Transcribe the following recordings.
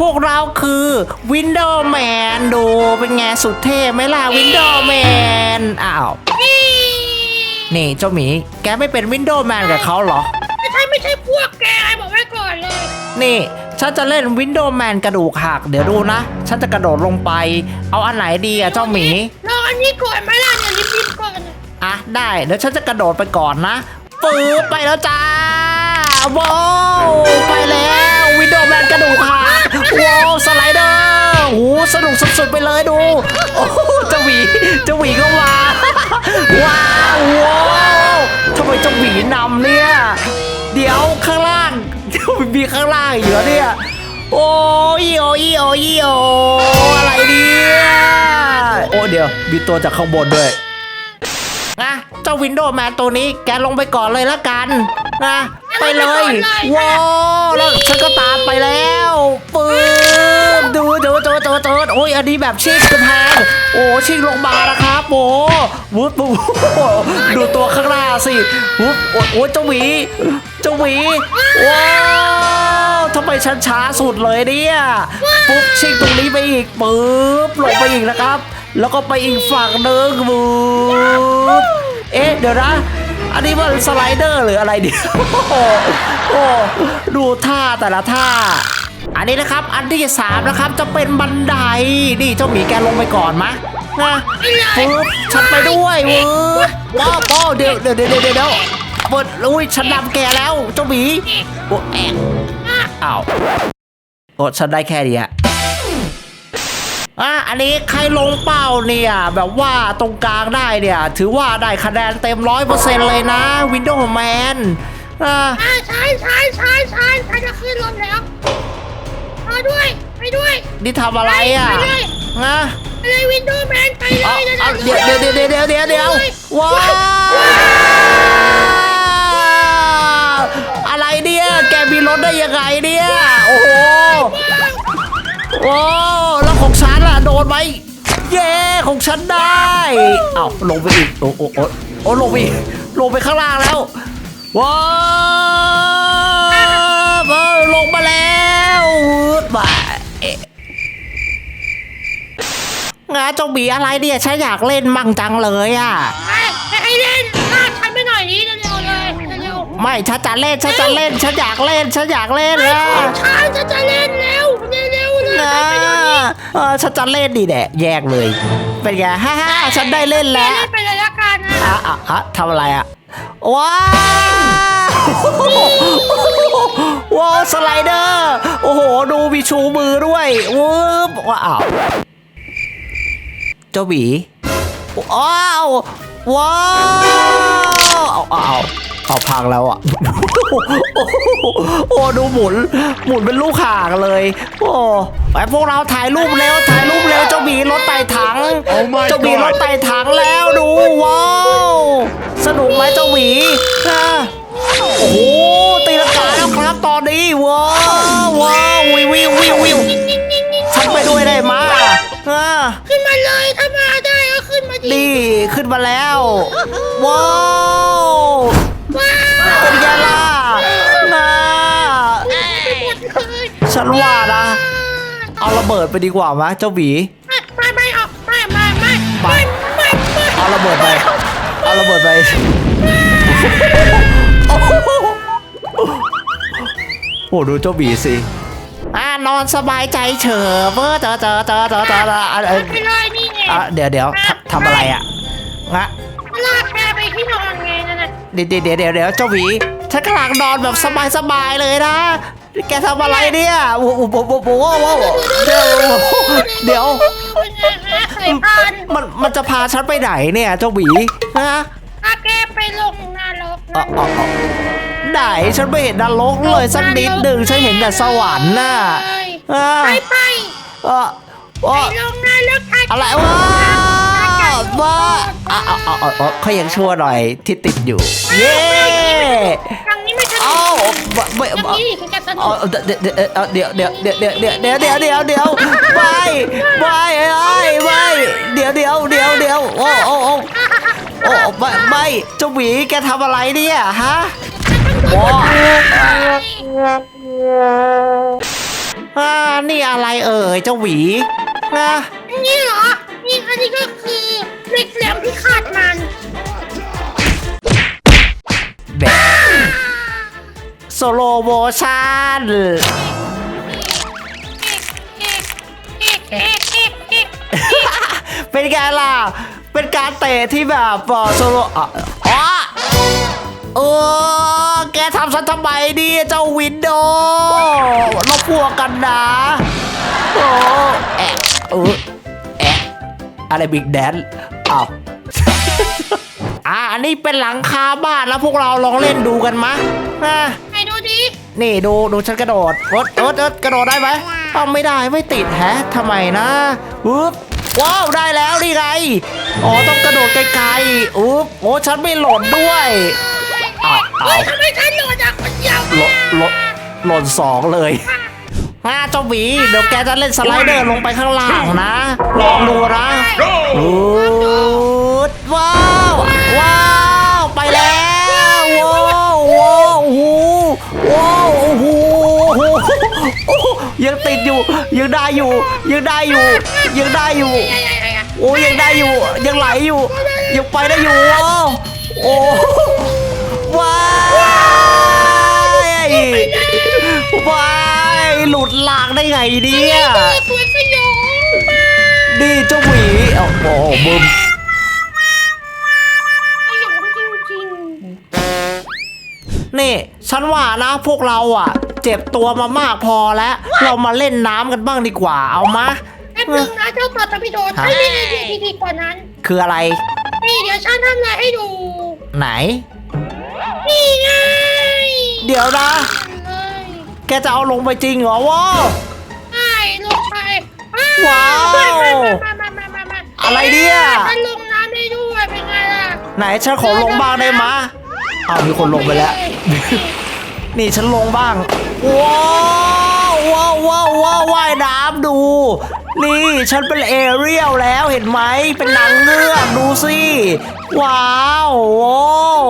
พวกเราคือวินโดว์แมนดูเป็นไงสุดเท่ไหมล่ะวินโดว์แมนอ้าวนี่เจ้าหมีแกไม่เป็นวินโดว์แมนกับเขาเหรอ ไม่ใช่ไม่ใช่พวกแกบอกไว้ก่อนเลย นี่ฉันจะเล่นวินโดว์แมนกระดูกหักเดี๋ยวดูนะ ฉันจะกระโดดลงไป เอาอันไหนดีอะเจ้าหมีรออันนี้ก่อนไหมล่ะเนี่ยรีบๆก่อนอะได้เดี๋ยวฉันจะกระโดดไปก่อนนะปื๊บไปแล้วจ้าว้าวไปแล้ว วินกระดูกหักว้าวสไลเดอร์โอ้โหสนุกสุดๆไปเลยดู โอ้เจ้าหวีเจ้าหวีก็มาว้าวว้าวทำไมเจ้าหวีนำเนี่ย เดี๋ยวข้างล่างมีข้างล่างอยู่แล้วเนี่ยโอ้ยโอ้ยโอ้ยโอ้อะไรเนี่ยโอ้เดี๋ยวมีตัวจากข้างบนด้วยนะเจ้าวินโดว์แมนตัวนี้แกลงไปก่อนเลยละกันนะ ไปเลยว้าวแล้วฉันก็ตามไปแล้วปื๊บดูดูดูดูดูโอ้ยอันนี้แบบชิกกำแพงโอ้ชิกลงมานะครับโอ้วุ้บวุ้บดูตัวข้างหน้าสิวุ้บโอ้ยโอ้ยเจ้าหวีเจ้าหวีว้าวทำไมฉันช้าสุดเลยเนี่ยปุ๊บชิกตรงนี้ไปอีกปุ๊บลงไปอีกนะครับ แล้วก็ไปอีกฝั่งหนึ่งวูบเอ๊ะเดี๋ยวนะ อันนี้มันสไลเดอร์หรืออะไรเดียวโอ้โหดูท่าแต่ละท่า อันนี้นะครับ อันที่สามนะครับ จะเป็นบันได นี่เจ้าหมีแกลงไปก่อนมะนะปุ๊บฉันไปด้วยวืบว้าวว้าวเดี๋ยวเดี๋ยวเดี๋ยวเดี๋ยวเดี๋ยวเปิดอุ้ยฉันนำแกแล้วเจ้าหมีโอ้แอะอ้าวโอ้ฉันได้แค่นี้ฮะ อะอันนี้ใครลงเป้าเนี่ยแบบว่าตรงกลางได้เนี่ย ถือว่าได้คะแนนเต็มร้อยเปอร์เซ็นต์เลยนะ Windows Man อะอ่าใช่ใช่ใช่ใช่ใครจะขึ้นรถแล้วมาด้วยไปด้วยนี่ทำอะไรอะไปเลยนะไปเลยวินโดว์แมนไปเลเอายเอาเดี๋ยวเดี๋ยวเดี๋ยวเดี๋ยวเดี๋ยวเดี๋ยวว้าว โดนไหมเย้ของฉันได้ เอาลงไปอีก โอ้โอ้โอ้โอ้ลงไปอีกลงไปข้างล่างแล้ว ว้าวเออลงมาแล้วมาเอ๊ะงาเจ้าหมีอะไรเนี่ยฉันอยากเล่นมั่งจังเลยอะไปไปให้เล่นลากฉันไปหน่อยนี้เร็วๆเลยเร็วไม่ฉันจะเล่นฉันจะเล่นฉันอยากเล่นฉันอยากเล่นๆนะของฉันจะจะเล่น นะไปเดี๋ยวนี้เออฉันจะเล่นดีแหละแยกเลย เป็นไงฮ่าฮ่าฉันได้เล่นแล้วเล่นไปเลยละกันนะอะอะอะทำอะไรอะ ว้าวว้าวสไลเดอร์ โอ้โห ดูมีชูมือด้วยวืบว้าว เจ้าหมีว้าว ว้าว เอาเอา เอาเอาพังแล้วอะ โอ้ดูหมุน หมุนเป็นลูกข่างเลย โอ้ไปพวกเราถ่ายรูปเร็วถ่ายรูปเร็วเจ้าหมีรถไต่ถัง Oh my เจ้าหมีรถ God ไต่ถังแล้วดูว้าวสนุกไหมเจ้าหมีอะโอ้โหตีลังกาแล้วครับตอนนี้ว้าวว้าววิววิววิววิวฉันไปด้วยได้มาอะ ขึ้นมาเลยถ้ามาได้ก็ขึ้นมาดินี่ขึ้นมาแล้ว ว้า ฉันว่านะ เอาระเบิดไปดีกว่ามะเจ้าหมีไม่ไม่ไม่เอาไม่ไม่ไม่ไม่ไม่ไม่เอาระเบิดไป เอาระเบิดไปโอ้โหโอ้ดูเจ้าหมีสิอ่านอนสบายใจเฉยเพ้อเจอเจอเจอเจอเจอเจออะเอ่อไปเลยนี่ไงอะเดี๋ยวเดี๋ยวทำทำอะไรอะงะลากแกไปที่นอนไงนั่นน่ะเดี๋ยวเดี๋ยวเดี๋ยวเดี๋ยวเดี๋ยวเจ้าหวีฉันกำลังนอนแบบสบายสบายๆเลยนะ แกทำอะไรเนี่ยโอ้โหโอ้โหโอ้โหโอ้โหเดี๋ยวเดี๋ยวไข่พันมันมันจะพาฉันไปไหนเนี่ยเจ้าหวีฮะพาแกไปลงนรกอ๋ออ๋ออ๋อไหนฉันไม่เห็นนรกเลยสักนิดหนึ่งฉันเห็นแต่สวรรค์น่ะอ่าไปไปเออไปอ๋อลงนรกอะไรวะ ว่าอะอะอะอะอะเขายังชั่วหน่อยที่ติดอยู่ เย้ทางนี้ไม่ใช่เอ้าไม่ทางไม่นี้ถึงจะสนุเอากเดี๋ยวเดี๋ยวเดี๋ยวเดี๋ยวเดี๋ยวเดี๋ยวเดี๋ยวเดี๋ยวเดี๋ยวเดี๋ยวไม่ไม่ไม่ไม่เดี๋ยวเดี๋ยวเดี๋ยวเดี๋ยวโอ้โอ้โอ้โอ้ไม่ไม่เจ้าหวีแกทำอะไรเนี่ยฮะโอ้อ่านี่อะไรเอ่ยเจ้าหวีนะนี่เหรอนี่อันนี้ก็คือ เหล็กแหลมที่ขาดมันแบบโซโลโมชั่นเอ๊ะเอ๊ะเอ๊ะเอ๊ะเป็นไงล่ะ เป็นการเตะที่แบบเอ่อโซโลอะอ๋อเออแกทำฉันทำไมดิเจ้าวินโดว์เราพวกกันนะโอ้แอะเออแอะอะไรบิ๊กแดน อ้าวอะอันนี้เป็นหลังคาบ้านแล้วพวกเราลองเล่นดูกันมะอะไหนดูดินี่ดูดูฉันกระโดดเอิดเอิดเอิดกระโดดได้ไหมเอาไม่ได้ไม่ติดแฮะทำไมนะอุ๊บว้าวได้แล้วนี่ไงอ๋อต้องกระโดดไกลๆอุ๊บโอ้ฉันไม่หล่นด้วยอ้าวอ้าวเฮ้ยทำไมฉันโหลดอะคนเดียวหล่นหล่นหล่นสองเลย อ่าเจ้าหวีเดี๋ยวแกจะเล่นสไลเดอร์ลงไปข้างล่างนะ ลองดูนะอุ๊ดว้าวว้าวไปแล้วว้าวว้าวโอ้โหว้าวโอ้โหโอ้โหยังติดอยู่ยังได้อยู่ยังได้อยู่ยังได้อยู่ไอ้ไอ้ไอ้ไอ้โอ้ยังได้อยู่ยังไหลอยู่ยังไปได้อยู่ว้าวโอ้ายหลุดหลากได้ไงเนี่ยเออสวยสยองมากนี่เจ้าหวีโอ้โหบึมสยองจริงนี่ ฉันว่านะพวกเราอะ เจ็บตัวมามากพอแล้ว เรามาเล่นน้ำกันบ้างดีกว่าเอามะ ๆแป๊บนึงนะเจ้าต่อตะพิโดนฮะ ไม่ได้ดีดีดีกว่านั้น คืออะไรนี่เดี๋ยวฉันทำอะไรให้ดู ไหน นี่ไง เดี๋ยวนะเลย แกจะเอาลงไปจริงเหรอว้าวใช่ลงไปอ่ว้าวมามามามามามาอะไรเนี่ยฉันลงน้ำได้ด้วยเป็นไงล่ะไหนฉันขอลงบ้างได้มะเอามีคนลงไปแล้ว นี่ฉันลงบ้าง ว้าวว้าวว้าวว้าวว่ายน้ำดู นี่ฉันเป็นเอเรียลแล้วเห็นไหมเป็นนางเงือกดูสิว้าวโว้ว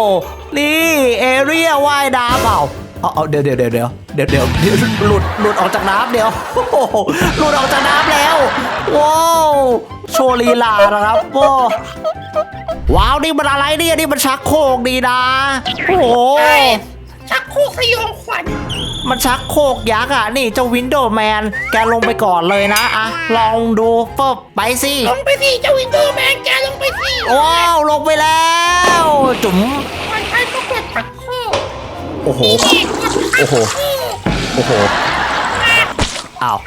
นี่เอเรียลว่ายน้ำเอา เอาเอาเดี๋ยวเดี๋ยวเดี๋ยวเดี๋ยวเดี๋ยวเดี๋ยวเดี๋ยวหลุดหลุดออกจากน้ำเดี๋ยวโอ้โหหลุดออกจากน้ำแล้วว้าวโชว์ลีลานะครับโว้ว้าวนี่มันอะไรเนี่ยนี่มันชักโครกดีนะโอ้โหใช่ชักโครกสยองขวัญมันชักโครกยักษ์อะนี่เจ้าวินโดว์แมนแกลงไปก่อนเลยนะอะลองดูปึ๊บไปสิลงไปสิเจ้าวินโดว์แมนแกลงไปสิว้าวลงไปแล้วจุ๋ม อ้โหนี่กดชักโครกโอ้โห อ้าว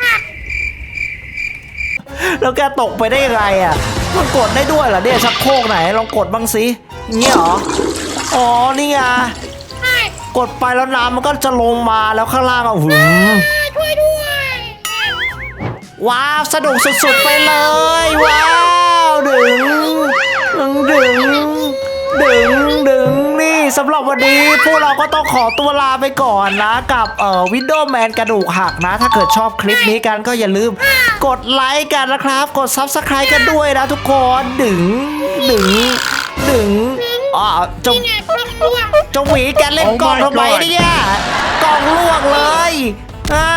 แล้วแกตกไปได้ยังไงอะ มันกดได้ด้วยเหรอเนี่ยชักโครกไหนลองกดบ้างสิเงี้ยเหรอ อ๋อ นี่ไง กดไปแล้วน้ำมันก็จะลงมาแล้วข้างล่างอะหืมช่วยด้วย ว้าว สนุกสุดๆไปเลย ว้าว ดึง ดึง ดึง ดึง สำหรับวันนี้พวกเราก็ต้องขอตัวลาไปก่อนนะ กับเอ่อวินโดว์แมนกระดูกหักนะ ถ้าเกิดชอบคลิปนี้กันก็อย่าลืมกดไลค์กันนะครับ กด Subscribe กันด้วยนะทุกคนดึงดึงดึงอ๋อเจงนี่ไงกล้องล่วงจงหวีแกเล่น Oh my กล่องทำไม God เนี่ยกล่องลวกเลยอ่า